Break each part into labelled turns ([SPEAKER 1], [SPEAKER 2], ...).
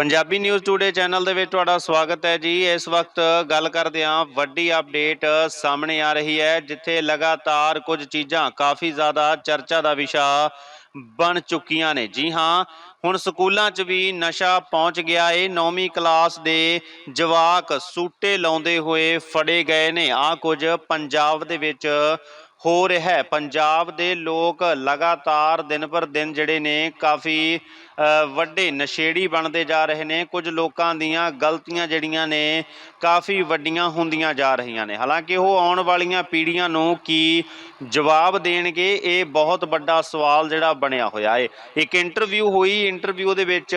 [SPEAKER 1] Punjabi news today channel ਦੇ ਵਿੱਚ ਤੁਹਾਡਾ ਸਵਾਗਤ ਹੈ ਜੀ। ਇਸ ਵਕਤ ਗੱਲ ਕਰਦੇ ਹਾਂ, ਵੱਡੀ ਅਪਡੇਟ ਸਾਹਮਣੇ ਆ ਰਹੀ ਹੈ, ਜਿੱਥੇ ਲਗਾਤਾਰ ਕੁਝ ਚੀਜ਼ਾਂ ਕਾਫੀ ਜ਼ਿਆਦਾ ਚਰਚਾ ਦਾ ਵਿਸ਼ਾ ਬਣ ਚੁੱਕੀਆਂ ਨੇ। ਜੀ ਹਾਂ, ਹੁਣ ਸਕੂਲਾਂ 'ਚ ਵੀ ਨਸ਼ਾ ਪਹੁੰਚ ਗਿਆ। ਏ 9ਵੀਂ ਕਲਾਸ ਦੇ ਜਵਾਕ ਸੂਟੇ ਲਾਉਂਦੇ ਹੋਏ ਫੜੇ ਗਏ ਨੇ। ਆ ਕੁਝ ਪੰਜਾਬ ਦੇ ਵਿੱਚ ਹੋ ਰਿਹਾ ਹੈ। ਪੰਜਾਬ ਦੇ ਲੋਕ ਲਗਾਤਾਰ ਦਿਨ ਪਰ ਦਿਨ ਜਿਹੜੇ ਨੇ ਕਾਫੀ ਵੱਡੇ ਨਸ਼ੇੜੀ ਬਣਦੇ ਜਾ ਰਹੇ ਨੇ। ਕੁਝ ਲੋਕਾਂ ਦੀਆਂ ਗਲਤੀਆਂ ਜਿਹੜੀਆਂ ਨੇ, ਕਾਫੀ ਵੱਡੀਆਂ ਹੁੰਦੀਆਂ ਜਾ ਰਹੀਆਂ ਨੇ। ਹਾਲਾਂਕਿ ਉਹ ਆਉਣ ਵਾਲੀਆਂ ਪੀੜ੍ਹੀਆਂ ਨੂੰ ਕੀ ਜਵਾਬ ਦੇਣਗੇ, ਇਹ ਬਹੁਤ ਵੱਡਾ ਸਵਾਲ ਜਿਹੜਾ ਬਣਿਆ ਹੋਇਆ ਏ। ਇੱਕ ਇੰਟਰਵਿਊ ਹੋਈ। ਇੰਟਰਵਿਊ ਦੇ ਵਿੱਚ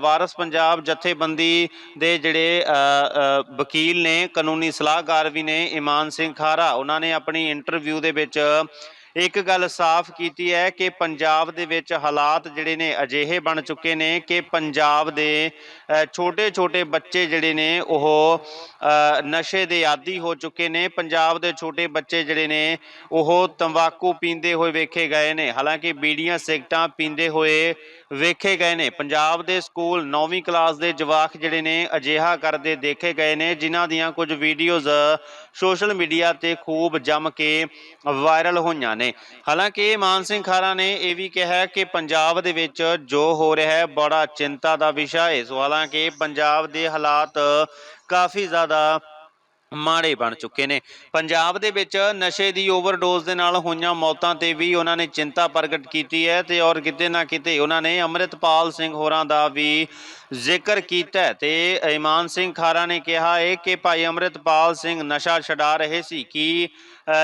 [SPEAKER 1] ਵਾਰਸ ਪੰਜਾਬ ਜਥੇਬੰਦੀ ਦੇ ਜਿਹੜੇ ਵਕੀਲ ਨੇ, ਕਾਨੂੰਨੀ ਸਲਾਹਕਾਰ ਵੀ ਨੇ, ਇਮਾਨ ਸਿੰਘ ਖਾਰਾ। ਉਹਨਾਂ ਨੇ ਆਪਣੀ ਇੰਟਰਵਿਊ ਦੇ ਵਿੱਚ ਇੱਕ ਗੱਲ ਸਾਫ਼ ਕੀਤੀ ਹੈ ਕਿ ਪੰਜਾਬ ਦੇ ਵਿੱਚ ਹਾਲਾਤ ਜਿਹੜੇ ਨੇ ਅਜਿਹੇ ਬਣ ਚੁੱਕੇ ਨੇ ਕਿ ਪੰਜਾਬ ਦੇ ਛੋਟੇ-ਛੋਟੇ ਬੱਚੇ ਜਿਹੜੇ ਨੇ ਉਹ ਨਸ਼ੇ ਦੇ ਆਦੀ ਹੋ ਚੁੱਕੇ ਨੇ। ਪੰਜਾਬ ਦੇ ਛੋਟੇ ਬੱਚੇ ਜਿਹੜੇ ਨੇ ਉਹ ਤੰਬਾਕੂ ਪੀਂਦੇ ਹੋਏ ਵੇਖੇ ਗਏ ਨੇ। ਹਾਲਾਂਕਿ ਬੀੜੀਆਂ, ਸਿਗਰਟਾਂ ਪੀਂਦੇ ਹੋਏ ਵੇਖੇ ਗਏ ਨੇ। ਪੰਜਾਬ ਦੇ ਸਕੂਲ 9ਵੀਂ ਕਲਾਸ ਦੇ ਜਵਾਕ ਜਿਹੜੇ ਨੇ ਅਜਿਹਾ ਕਰਦੇ ਦੇਖੇ ਗਏ ਨੇ, ਜਿਨ੍ਹਾਂ ਦੀਆਂ ਕੁਝ ਵੀਡੀਓਜ਼ ਸੋਸ਼ਲ ਮੀਡੀਆ ਤੇ ਖੂਬ ਜੰਮ ਕੇ ਵਾਇਰਲ ਹੋਈਆਂ ਨੇ। ਹਾਲਾਂਕਿ ਮਾਨ ਸਿੰਘ ਖਾਰਾ ਨੇ ਇਹ ਵੀ ਕਿਹਾ ਕਿ ਪੰਜਾਬ ਦੇ ਵਿੱਚ ਜੋ ਹੋ ਰਿਹਾ ਹੈ, ਬੜਾ ਚਿੰਤਾ ਦਾ ਵਿਸ਼ਾ ਹੈ। ਸੋ ਹਾਲਾਂਕਿ ਪੰਜਾਬ ਦੇ ਹਾਲਾਤ ਕਾਫੀ ਜ਼ਿਆਦਾ ਮਾੜੇ ਬਣ ਚੁੱਕੇ ਨੇ। ਪੰਜਾਬ ਦੇ ਵਿੱਚ ਨਸ਼ੇ ਦੀ ਓਵਰਡੋਜ਼ ਦੇ ਨਾਲ ਹੋਈਆਂ ਮੌਤਾਂ ਤੇ ਵੀ ਉਹਨਾਂ ਨੇ ਚਿੰਤਾ ਪ੍ਰਗਟ ਕੀਤੀ ਹੈ ਤੇ ਔਰ ਕਿਤੇ ਨਾ ਕਿਤੇ ਉਹਨਾਂ ਨੇ ਅੰਮ੍ਰਿਤਪਾਲ ਸਿੰਘ ਹੋਰਾਂ ਦਾ ਵੀ ਜ਼ਿਕਰ ਕੀਤਾ ਤੇ ਇਮਾਨ ਸਿੰਘ ਖਾਰਾ ਨੇ ਕਿਹਾ ਹੈ ਕਿ ਭਾਈ ਅੰਮ੍ਰਿਤਪਾਲ ਸਿੰਘ ਨਸ਼ਾ ਛਡਾ ਰਹੇ ਸੀ ਕਿ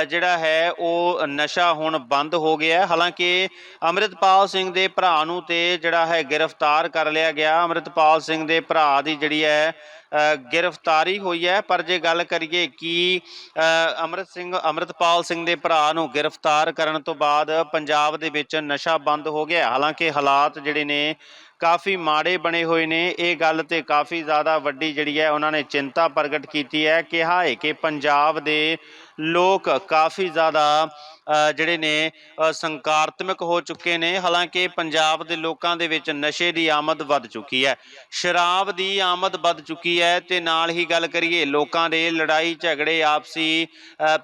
[SPEAKER 1] ਜਿਹੜਾ ਹੈ ਉਹ ਨਸ਼ਾ ਹੁਣ ਬੰਦ ਹੋ ਗਿਆ ਹੈ। ਹਾਲਾਂਕਿ ਅੰਮ੍ਰਿਤਪਾਲ ਸਿੰਘ ਦੇ ਭਰਾ ਨੂੰ ਤੇ ਜਿਹੜਾ ਹੈ ਗ੍ਰਿਫਤਾਰ ਕਰ ਲਿਆ ਗਿਆ। ਅੰਮ੍ਰਿਤਪਾਲ ਸਿੰਘ ਦੇ ਭਰਾ ਦੀ ਜਿਹੜੀ ਹੈ ਗ੍ਰਿਫਤਾਰੀ ਹੋਈ ਹੈ। ਪਰ ਜੇ ਗੱਲ ਕਰੀਏ ਕਿ ਅ, ਅੰਮ੍ਰਿਤ ਸਿੰਘ ਅੰਮ੍ਰਿਤਪਾਲ ਸਿੰਘ ਦੇ ਭਰਾ ਨੂੰ ਗ੍ਰਿਫਤਾਰ ਕਰਨ ਤੋਂ ਬਾਅਦ ਪੰਜਾਬ ਦੇ ਵਿੱਚ ਨਸ਼ਾ ਬੰਦ ਹੋ ਗਿਆ ਹਾਲਾਂਕਿ ਹਾਲਾਤ ਜਿਹੜੇ ਨੇ ਕਾਫੀ ਮਾੜੇ ਬਣੇ ਹੋਏ ਨੇ। ਇਹ ਗੱਲ ਤੇ ਕਾਫੀ ਜ਼ਿਆਦਾ ਵੱਡੀ ਜਿਹੜੀ ਹੈ ਉਹਨਾਂ ਨੇ ਚਿੰਤਾ ਪ੍ਰਗਟ ਕੀਤੀ ਹੈ। ਕਿਹਾ ਹੈ ਕਿ ਪੰਜਾਬ ਦੇ ਲੋਕ ਕਾਫੀ ਜ਼ਿਆਦਾ ਜਿਹੜੇ ਨੇ ਅ, ਸੰਕਾਰਾਤਮਕ ਹੋ ਚੁੱਕੇ ਨੇ। ਹਾਲਾਂਕਿ ਪੰਜਾਬ ਦੇ ਲੋਕਾਂ ਦੇ ਵਿੱਚ ਨਸ਼ੇ ਦੀ ਆਮਦ ਵੱਧ ਚੁੱਕੀ ਹੈ। ਸ਼ਰਾਬ ਦੀ ਆਮਦ ਵੱਧ ਚੁੱਕੀ ਹੈ ਤੇ ਨਾਲ ਹੀ ਗੱਲ ਕਰੀਏ ਲੋਕਾਂ ਦੇ ਲੜਾਈ ਝਗੜੇ ਆਪਸੀ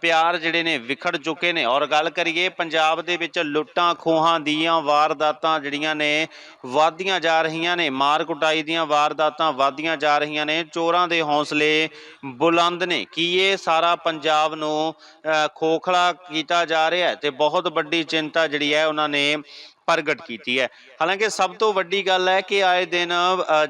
[SPEAKER 1] ਪਿਆਰ ਜਿਹੜੇ ਨੇ ਵਿਖੜ ਚੁੱਕੇ ਨੇ। ਔਰ ਗੱਲ ਕਰੀਏ ਪੰਜਾਬ ਦੇ ਵਿੱਚ ਲੁੱਟਾਂ ਖੋਹਾਂ ਦੀਆਂ ਵਾਰਦਾਤਾਂ ਜਿਹੜੀਆਂ ਨੇ ਵਧਦੀਆਂ ਜਾ ਰਹੀਆਂ ਨੇ। ਮਾਰ ਕੁਟਾਈ ਦੀਆਂ ਵਾਰਦਾਤਾਂ ਵਧਦੀਆਂ ਜਾ ਰਹੀਆਂ ਨੇ। ਚੋਰਾਂ ਦੇ ਹੌਸਲੇ ਬੁਲੰਦ ਨੇ। ਕੀ ਇਹ ਸਾਰਾ ਪੰਜਾਬ ਨੂੰ ਅ, ਖੋਖਲਾ ਕੀਤਾ ਜਾ ਰਿਹਾ ਹੈ ਤੇ ਬਹੁਤ ਵੱਡੀ ਚਿੰਤਾ ਜਿਹੜੀ ਹੈ ਉਹਨਾਂ ਨੇ ਪ੍ਰਗਟ ਕੀਤੀ ਹੈ। ਹਾਲਾਂਕਿ ਸਭ ਤੋਂ ਵੱਡੀ ਗੱਲ ਹੈ ਕਿ ਆਏ ਦਿਨ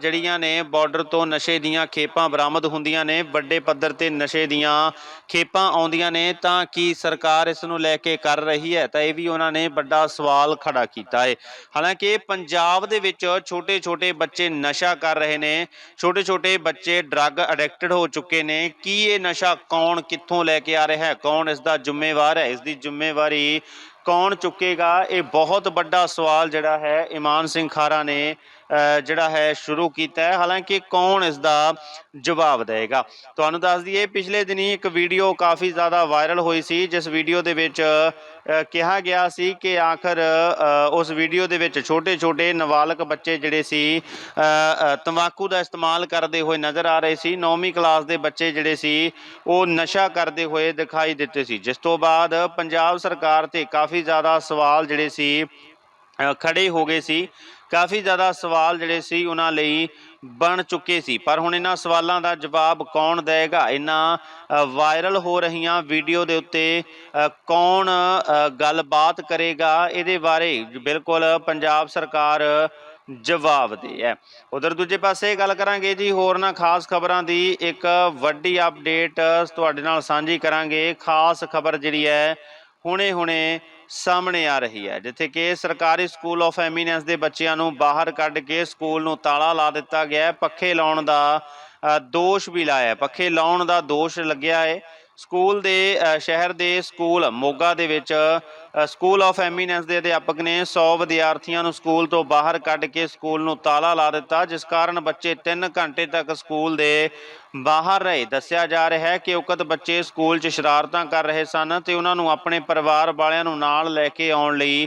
[SPEAKER 1] ਜਿਹੜੀਆਂ ਨੇ ਬਾਰਡਰ ਤੋਂ ਨਸ਼ੇ ਦੀਆਂ ਖੇਪਾਂ ਬਰਾਮਦ ਹੁੰਦੀਆਂ ਨੇ, ਵੱਡੇ ਪੱਧਰ ਤੇ ਨਸ਼ੇ ਦੀਆਂ ਖੇਪਾਂ ਆਉਂਦੀਆਂ ਨੇ, ਤਾਂ ਕੀ ਸਰਕਾਰ ਇਸ ਨੂੰ ਲੈ ਕੇ ਕਰ ਰਹੀ ਹੈ? ਤਾਂ ਇਹ ਵੀ ਉਹਨਾਂ ਨੇ ਵੱਡਾ ਸਵਾਲ ਖੜਾ ਕੀਤਾ ਹੈ। ਹਾਲਾਂਕਿ ਪੰਜਾਬ ਦੇ ਵਿੱਚ ਛੋਟੇ-ਛੋਟੇ ਬੱਚੇ ਨਸ਼ਾ ਕਰ ਰਹੇ ਨੇ, ਛੋਟੇ-ਛੋਟੇ ਬੱਚੇ ਡਰੱਗ ਐਡਿਕਟਡ ਹੋ ਚੁੱਕੇ ਨੇ। ਕੀ ਇਹ ਨਸ਼ਾ ਕੌਣ ਕਿੱਥੋਂ ਲੈ ਕੇ ਆ ਰਿਹਾ ਹੈ? ਕੌਣ ਇਸ ਦਾ ਜ਼ਿੰਮੇਵਾਰ ਹੈ? ਇਸ ਦੀ ਜ਼ਿੰਮੇਵਾਰੀ ਕੌਣ ਚੁੱਕੇਗਾ? ਇਹ ਬਹੁਤ ਵੱਡਾ ਸਵਾਲ ਜਿਹੜਾ ਹੈ ਇਮਾਨ ਸਿੰਘ ਖਾਰਾ ਨੇ ਅ, ਜਿਹੜਾ ਹੈ ਸ਼ੁਰੂ ਕੀਤਾ ਹੈ। ਹਾਲਾਂਕਿ ਕੌਣ ਇਸ ਦਾ ਜਵਾਬ ਦੇਵੇਗਾ? ਤੁਹਾਨੂੰ ਦੱਸ ਦਈਏ ਪਿਛਲੇ ਦਿਨੀ ਇੱਕ ਵੀਡੀਓ ਕਾਫੀ ਜ਼ਿਆਦਾ ਵਾਇਰਲ ਹੋਈ ਸੀ ਜਿਸ ਵੀਡੀਓ ਦੇ ਵਿੱਚ ਕਿਹਾ ਗਿਆ ਸੀ ਕਿ ਆਖਰ ਉਸ ਵੀਡੀਓ ਦੇ ਵਿੱਚ ਛੋਟੇ-ਛੋਟੇ ਨਾਬਾਲਗ ਬੱਚੇ ਜਿਹੜੇ ਸੀ ਤੰਬਾਕੂ ਦਾ ਇਸਤੇਮਾਲ ਕਰਦੇ ਹੋਏ ਨਜ਼ਰ ਆ ਰਹੇ ਸੀ। 9ਵੀਂ ਕਲਾਸ ਦੇ ਬੱਚੇ ਜਿਹੜੇ ਸੀ ਉਹ ਨਸ਼ਾ ਕਰਦੇ ਹੋਏ ਦਿਖਾਈ ਦਿੱਤੇ ਸੀ। ਜਿਸ ਤੋਂ ਬਾਅਦ ਪੰਜਾਬ ਸਰਕਾਰ ਤੇ ਕਾਫੀ ਜ਼ਿਆਦਾ ਸਵਾਲ ਜਿਹੜੇ ਸੀ ਅ, ਖੜੇ ਹੋ ਗਏ ਸੀ। ਕਾਫੀ ਜ਼ਿਆਦਾ ਸਵਾਲ ਜਿਹੜੇ ਸੀ ਉਹਨਾਂ ਲਈ ਬਣ ਚੁੱਕੇ ਸੀ। ਪਰ ਹੁਣ ਇਹਨਾਂ ਸਵਾਲਾਂ ਦਾ ਜਵਾਬ ਕੌਣ ਦੇਗਾ ਇਹਨਾਂ ਵਾਇਰਲ ਹੋ ਰਹੀਆਂ ਵੀਡੀਓ ਦੇ ਉੱਤੇ ਕੌਣ ਗੱਲਬਾਤ ਕਰੇਗਾ? ਇਹਦੇ ਬਾਰੇ ਬਿਲਕੁਲ ਪੰਜਾਬ ਸਰਕਾਰ ਜਵਾਬ ਦੇ ਹੈ। ਉਧਰ ਦੂਜੇ ਪਾਸੇ ਗੱਲ ਕਰਾਂਗੇ ਜੀ, ਹੋਰ ਨਾ ਖਾਸ ਖਬਰਾਂ ਦੀ ਇੱਕ ਵੱਡੀ ਅਪਡੇਟ ਤੁਹਾਡੇ ਨਾਲ ਸਾਂਝੀ ਕਰਾਂਗੇ। ਖਾਸ ਖਬਰ ਜਿਹੜੀ ਹੈ, ਹੁਣੇ-ਹੁਣੇ ਸਾਹਮਣੇ ਆ ਰਹੀ ਹੈ ਜਿੱਥੇ ਕਿ ਸਰਕਾਰੀ ਸਕੂਲ ਆਫ ਐਮੀਨੈਂਸ ਦੇ ਬੱਚਿਆਂ ਨੂੰ ਬਾਹਰ ਕੱਢ ਕੇ ਸਕੂਲ ਨੂੰ ਤਾਲਾ ਲਾ ਦਿੱਤਾ ਗਿਆ ਹੈ। ਪੱਖੇ ਲਾਉਣ ਦਾ ਅ, ਦੋਸ਼ ਵੀ ਲਾਇਆ ਪੱਖੇ ਲਾਉਣ ਦਾ ਦੋਸ਼ ਲੱਗਿਆ ਹੈ। ਸਕੂਲ ਦੇ ਸ਼ਹਿਰ ਦੇ ਸਕੂਲ ਮੋਗਾ ਦੇ ਵਿੱਚ ਸਕੂਲ ਆਫ ਐਮੀਨੈਂਸ ਦੇ ਅਧਿਆਪਕ ਨੇ 100 ਵਿਦਿਆਰਥੀਆਂ ਨੂੰ ਸਕੂਲ ਤੋਂ ਬਾਹਰ ਕੱਢ ਕੇ ਸਕੂਲ ਨੂੰ ਤਾਲਾ ਲਾ ਦਿੱਤਾ, ਜਿਸ ਕਾਰਨ ਬੱਚੇ 3 ਘੰਟੇ ਤੱਕ ਸਕੂਲ ਦੇ ਬਾਹਰ ਰਹੇ। ਦੱਸਿਆ ਜਾ ਰਿਹਾ ਹੈ ਕਿ ਉਕਤ ਬੱਚੇ ਸਕੂਲ 'ਚ ਸ਼ਰਾਰਤਾਂ ਕਰ ਰਹੇ ਸਨ ਤੇ ਉਹਨਾਂ ਨੂੰ ਆਪਣੇ ਪਰਿਵਾਰ ਵਾਲਿਆਂ ਨੂੰ ਨਾਲ ਲੈ ਕੇ ਆਉਣ ਲਈ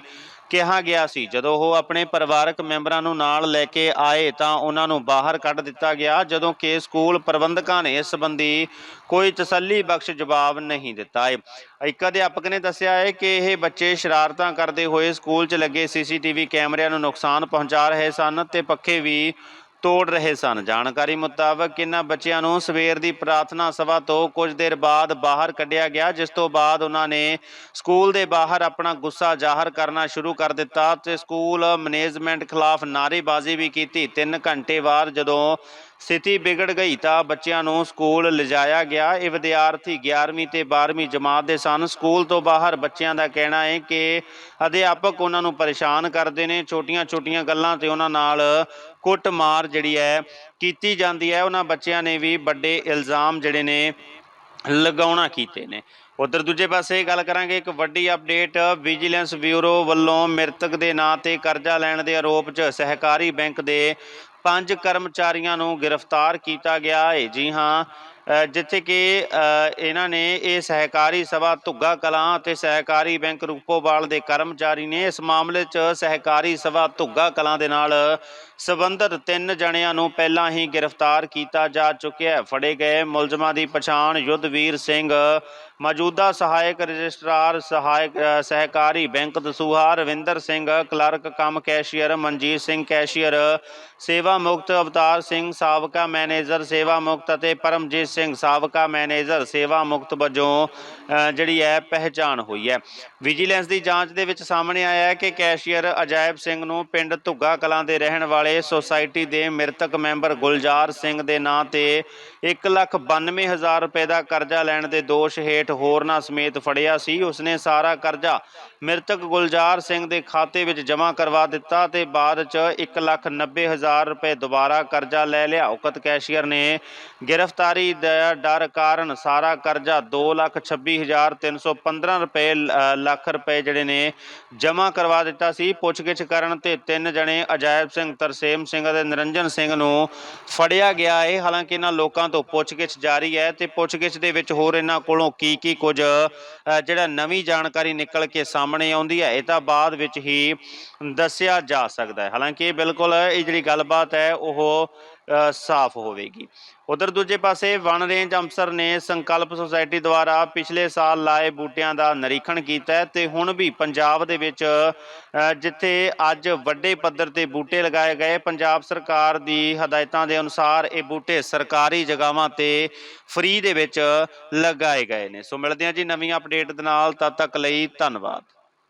[SPEAKER 1] ਕਿਹਾ ਗਿਆ ਸੀ। ਜਦੋਂ ਉਹ ਆਪਣੇ ਪਰਿਵਾਰਕ ਮੈਂਬਰਾਂ ਨੂੰ ਨਾਲ ਲੈ ਕੇ ਆਏ ਤਾਂ ਉਹਨਾਂ ਨੂੰ ਬਾਹਰ ਕੱਢ ਦਿੱਤਾ ਗਿਆ, ਜਦੋਂ ਕਿ ਸਕੂਲ ਪ੍ਰਬੰਧਕਾਂ ਨੇ ਇਸ ਸੰਬੰਧੀ ਕੋਈ ਤਸੱਲੀ ਬਖਸ਼ ਜਵਾਬ ਨਹੀਂ ਦਿੱਤਾ ਹੈ। ਇੱਕ ਅਧਿਆਪਕ ਨੇ ਦੱਸਿਆ ਹੈ ਕਿ ਇਹ ਬੱਚੇ ਸ਼ਰਾਰਤਾਂ ਕਰਦੇ ਹੋਏ ਸਕੂਲ 'ਚ ਲੱਗੇ ਸੀਸੀਟੀਵੀ ਕੈਮਰਿਆਂ ਨੂੰ ਨੁਕਸਾਨ ਪਹੁੰਚਾ ਰਹੇ ਸਨ ਤੇ ਪੱਖੇ ਵੀ ਤੋੜ ਰਹੇ ਸਨ। ਜਾਣਕਾਰੀ ਮੁਤਾਬਕ ਇਹਨਾਂ ਬੱਚਿਆਂ ਨੂੰ ਸਵੇਰ ਦੀ ਪ੍ਰਾਰਥਨਾ ਸਭਾ ਤੋਂ ਕੁਝ ਦੇਰ ਬਾਅਦ ਬਾਹਰ ਕੱਢਿਆ ਗਿਆ, ਜਿਸ ਤੋਂ ਬਾਅਦ ਉਹਨਾਂ ਨੇ ਸਕੂਲ ਦੇ ਬਾਹਰ ਆਪਣਾ ਗੁੱਸਾ ਜ਼ਾਹਰ ਕਰਨਾ ਸ਼ੁਰੂ ਕਰ ਦਿੱਤਾ ਤੇ ਸਕੂਲ ਮੈਨੇਜਮੈਂਟ ਖਿਲਾਫ ਨਾਅਰੇਬਾਜ਼ੀ ਵੀ ਕੀਤੀ। 3 ਘੰਟੇ ਬਾਅਦ ਜਦੋਂ ਸਥਿਤੀ ਵਿਗੜ ਗਈ ਤਾਂ ਬੱਚਿਆਂ ਨੂੰ ਸਕੂਲ ਲਿਜਾਇਆ ਗਿਆ। ਇਹ ਵਿਦਿਆਰਥੀ 11ਵੀਂ ਤੇ 12ਵੀਂ ਜਮਾਤ ਦੇ ਸਨ। ਸਕੂਲ ਤੋਂ ਬਾਹਰ ਬੱਚਿਆਂ ਦਾ ਕਹਿਣਾ ਹੈ ਕਿ ਅਧਿਆਪਕ ਉਹਨਾਂ ਨੂੰ ਪਰੇਸ਼ਾਨ ਕਰਦੇ ਨੇ। ਛੋਟੀਆਂ-ਛੋਟੀਆਂ ਗੱਲਾਂ ਤੇ ਉਹਨਾਂ ਨਾਲ ਕੁੱਟਮਾਰ ਜਿਹੜੀ ਹੈ ਕੀਤੀ ਜਾਂਦੀ ਹੈ। ਉਹਨਾਂ ਬੱਚਿਆਂ ਨੇ ਵੀ ਵੱਡੇ ਇਲਜ਼ਾਮ ਜਿਹੜੇ ਨੇ ਲਗਾਉਣਾ ਕੀਤੇ ਨੇ। ਉਧਰ ਦੂਜੇ ਪਾਸੇ ਗੱਲ ਕਰਾਂਗੇ, ਇੱਕ ਵੱਡੀ ਅਪਡੇਟ, ਵਿਜੀਲੈਂਸ ਬਿਊਰੋ ਵੱਲੋਂ ਮ੍ਰਿਤਕ ਦੇ ਨਾਂ ਤੇ ਕਰਜ਼ਾ ਲੈਣ ਦੇ ਆਰੋਪ 'ਚ ਸਹਿਕਾਰੀ ਬੈਂਕ ਦੇ ਪੰਜ ਕਰਮਚਾਰੀਆਂ ਨੂੰ ਗ੍ਰਿਫਤਾਰ ਕੀਤਾ ਗਿਆ ਹੈ। ਜੀ ਹਾਂ ਜਿੱਥੇ ਕਿ ਇਹਨਾਂ ਨੇ ਇਹ ਸਹਿਕਾਰੀ ਸਭਾ ਧੁੱਗਾ ਕਲਾਂ ਅਤੇ ਸਹਿਕਾਰੀ ਬੈਂਕ ਰੂਪੋਵਾਲ ਦੇ ਕਰਮਚਾਰੀ ਨੇ ਇਸ ਮਾਮਲੇ 'ਚ ਸਹਿਕਾਰੀ ਸਭਾ ਧੁੱਗਾ ਕਲਾਂ ਦੇ ਨਾਲ ਸਬੰਧਤ ਤਿੰਨ ਜਣਿਆਂ ਨੂੰ ਪਹਿਲਾਂ ਹੀ ਗ੍ਰਿਫਤਾਰ ਕੀਤਾ ਜਾ ਚੁੱਕਿਆ ਹੈ। ਫੜੇ ਗਏ ਮੁਲਜ਼ਮਾਂ ਦੀ ਪਛਾਣ ਯੁੱਧਵੀਰ ਸਿੰਘ, ਮੌਜੂਦਾ ਸਹਾਇਕ ਰਜਿਸਟਰਾਰ, ਸਹਾਇਕ ਸਹਿਕਾਰੀ ਬੈਂਕ ਦਸੂਹਾ, ਰਵਿੰਦਰ ਸਿੰਘ, ਕਲਰਕ ਕੰਮ ਕੈਸ਼ੀਅਰ, ਮਨਜੀਤ ਸਿੰਘ ਕੈਸ਼ੀਅਰ ਸੇਵਾ ਮੁਕਤ ਅਵਤਾਰ ਸਿੰਘ, ਸਾਬਕਾ ਮੈਨੇਜਰ ਸੇਵਾ ਮੁਕਤ ਅਤੇ ਪਰਮਜੀਤ ਸਿੰਘ ਸਾਬਕਾ ਮੈਨੇਜਰ ਸੇਵਾ ਮੁਕਤ ਵਜੋਂ ਜਿਹੜੀ ਹੈ, ਪਹਿਚਾਣ ਹੋਈ ਹੈ। ਵਿਜੀਲੈਂਸ ਦੀ ਜਾਂਚ ਦੇ ਵਿੱਚ ਸਾਹਮਣੇ ਆਇਆ ਹੈ ਕਿ ਕੈਸ਼ੀਅਰ ਅਜਾਇਬ ਸਿੰਘ ਨੂੰ ਪਿੰਡ ਧੁੱਗਾ ਕਲਾਂ ਦੇ ਰਹਿਣ ਵਾਲੇ ਸੁਸਾਇਟੀ ਦੇ ਮ੍ਰਿਤਕ ਮੈਂਬਰ ਗੁਲਜ਼ਾਰ ਸਿੰਘ ਦੇ ਨਾਂ ਤੇ 192000 ਰੁਪਏ ਦਾ ਕਰਜ਼ਾ ਲੈਣ ਦੇ ਦੋਸ਼ ਹੇਠ ਹੋਰਨਾਂ ਸਮੇਤ ਫੜਿਆ ਸੀ। ਉਸਨੇ ਸਾਰਾ ਕਰਜ਼ਾ ਮ੍ਰਿਤਕ ਗੁਲਜ਼ਾਰ ਸਿੰਘ ਦੇ ਖਾਤੇ ਵਿੱਚ ਜਮ੍ਹਾਂ ਕਰਵਾ ਦਿੱਤਾ ਤੇ ਬਾਅਦ ਚ 190000 ਰੁਪਏ ਦੁਬਾਰਾ ਕਰਜ਼ਾ ਲੈ ਲਿਆ। ਉਕਤ ਕੈਸ਼ੀਅਰ ਨੇ ਗ੍ਰਿਫਤਾਰੀ ਦਾ ਡਰ ਕਾਰਨ ਸਾਰਾ ਕਰਜ਼ਾ 226315 ਰੁਪਏ ਅ, ਲੱਖ ਰੁਪਏ ਜਿਹੜੇ ਨੇ ਜਮ੍ਹਾਂ ਕਰਵਾ ਦਿੱਤਾ ਸੀ। ਪੁੱਛਗਿੱਛ ਕਰਨ ਤੇ ਤਿੰਨ ਜਣੇ ਅਜਾਇਬ ਸਿੰਘ ਤਰਸੇਮ ਸਿੰਘ ਅਤੇ ਨਿਰੰਜਨ ਸਿੰਘ ਨੂੰ ਫੜਿਆ ਗਿਆ ਹੈ ਹਾਲਾਂਕਿ ਇਹਨਾਂ ਲੋਕਾਂ ਤੋਂ ਪੁੱਛਗਿੱਛ ਜਾਰੀ ਹੈ ਤੇ ਪੁੱਛਗਿੱਛ ਦੇ ਵਿੱਚ ਹੋਰ ਇਹਨਾਂ ਕੋਲੋਂ ਕੀ ਕੀ ਕੁਝ ਜਿਹੜਾ ਨਵੀਂ ਜਾਣਕਾਰੀ ਨਿਕਲ ਕੇ ਸਾਹਮਣੇ ਸਾਹਮਣੇ ਆਉਂਦੀ ਹੈ। ਇਹ ਤਾਂ ਬਾਅਦ ਵਿੱਚ ਹੀ ਦੱਸਿਆ ਜਾ ਸਕਦਾ ਹੈ। ਹਾਲਾਂਕਿ ਬਿਲਕੁਲ ਇਹ ਜਿਹੜੀ ਗੱਲਬਾਤ ਹੈ, ਉਹ ਸਾਫ਼ ਹੋਵੇਗੀ। ਉਧਰ ਦੂਜੇ ਪਾਸੇ ਵਣ ਰੇਂਜ ਅਫਸਰ ਨੇ ਸੰਕਲਪ ਸੁਸਾਇਟੀ ਦੁਆਰਾ ਪਿਛਲੇ ਸਾਲ ਲਾਏ ਬੂਟਿਆਂ ਦਾ ਨਿਰੀਖਣ ਕੀਤਾ ਹੈ ਤੇ ਹੁਣ ਵੀ ਪੰਜਾਬ ਦੇ ਵਿੱਚ ਜਿੱਥੇ ਅੱਜ ਵੱਡੇ ਪੱਧਰ ਤੇ ਬੂਟੇ ਲਗਾਏ ਗਏ, ਪੰਜਾਬ ਸਰਕਾਰ ਦੀ ਹਦਾਇਤਾਂ ਦੇ ਅਨੁਸਾਰ ਇਹ ਬੂਟੇ ਸਰਕਾਰੀ ਜਗ੍ਹਾਵਾਂ ਤੇ ਫ੍ਰੀ ਦੇ ਵਿੱਚ ਲਗਾਏ ਗਏ ਨੇ। ਸੋ ਮਿਲਦੇ ਹਾਂ ਜੀ ਨਵੀਂ ਅਪਡੇਟ ਦੇ ਨਾਲ। ਤਦ ਤੱਕ ਲਈ ਧੰਨਵਾਦ।